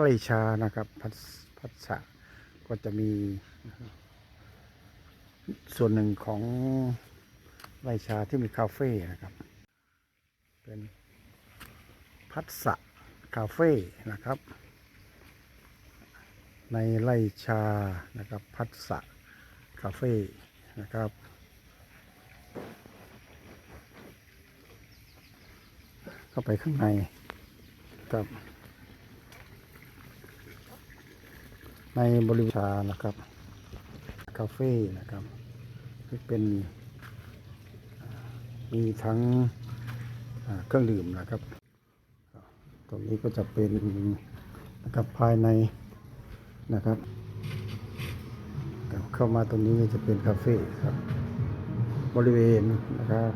ร่ชานะครับพัสพัสะก็จะมี ส่วนหนึ่งของไร่ชาที่มีคาเฟ่นะครับ เป็นพัสสะคาเฟ่นะครับ ในไร่ชานะครับพัสสะคาเฟ่นะครับเข้าไปข้างในครับ ในบริเวณชานะครับคาเฟ่นะครับที่เป็นมีทั้งเครื่องดื่มนะครับ ตรงนี้ก็จะเป็นนะครับภายในนะครับเข้ามาตรงนี้จะเป็นคาเฟ่ครับ บริเวณนะครับ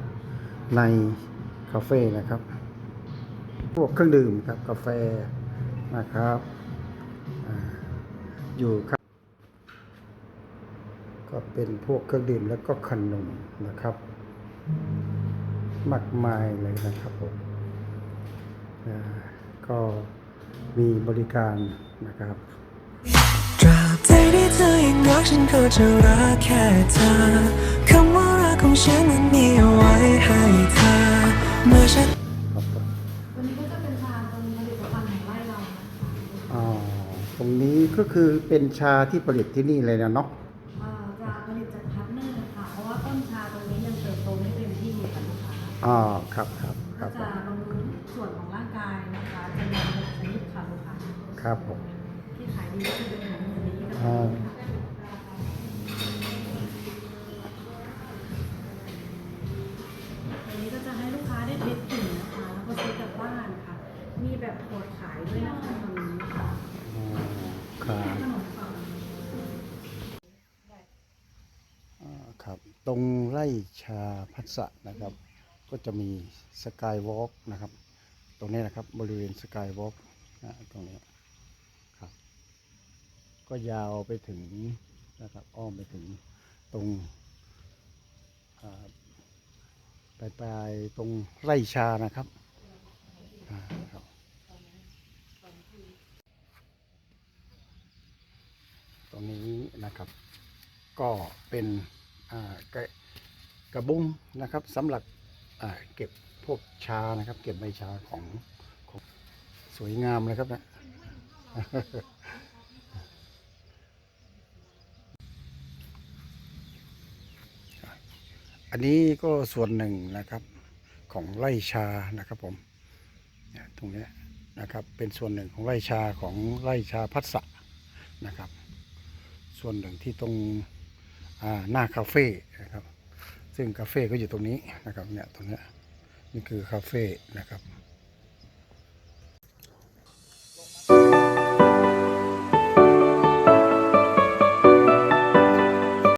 ในคาเฟ่นะครับ พวกเครื่องดื่มครับกาแฟนะครับ อยู่ครับ ก็เป็นพวกเครื่องดื่มแล้วก็ขนมนะครับ มากมายเลยนะครับผมก็มีบริการนะครับตราบใดที่เธอยังรักฉันก็จะรักแค่เธอคำว่ารักของฉันนั้นมีเอาไว้ให้เธอเมื่อฉัน ครับผม วันนี้ก็จะเป็นชาตรงผลิตภัณฑ์ของไร่เรานะคะ อ๋อต รงนี้ก็คือเป็นชาที่ผลิตที่นี่เลยนะเนาะอ่าจะผลิตจากพาร์ทเนอร์ค่ะ เพราะว่าต้นชาตรงนี้ยังเติบโตไม่เต็มที่ค่ะลูกค้าอ๋อครับครับคก็รับผจะมบำรุงส่วนของร่างกายนะคะจะมีหกชนิดค่ะลูกค้าครับผม ที่ขายดีก็จะเป็นของตัวนี้กับอ่าตัวนี้ก็จะให้ลูกค้าได้เทสกลิ่นนะคะแล้วก็ซื้อกลับบ้านค่ะ มีแบบขวดขายด้วยนะคะตรงนี้ค่ะอ๋อ ครับขนมปังอ่าครับ ตรงไร่ชาพัสะนะครับ ก็จะมีสกายวอล์กนะครับ ตรงนี้นะครับบริเวณสกายวอล์กนะตรงนี้ครับ ก็ยาวไปถึงนะครับอ้อมไปถึงตรงปลายปลายตรงไร่ชานะครับอ่าครับ ตรง นะครับ ก็เป็นกระกระบุงนะครับสำหรับเก็บพวกชานะครับ เก็บใบชาของของสวยงามเลยครับนะอันนี้ก็ส่วนหนึ่งนะครับของไร่ชานะครับผมตรงนี้นะครับเป็นส่วนหนึ่งของไร่ชาของไร่ชาพัสสะนะครับ ส่วนหนึ่งที่ตรงหน้าคาเฟ่นะครับ ซึ่งคาเฟ่ก็อยู่ตรงนี้นะครับเนี่ยตรงนี้นี่คือคาเฟ่นะครับ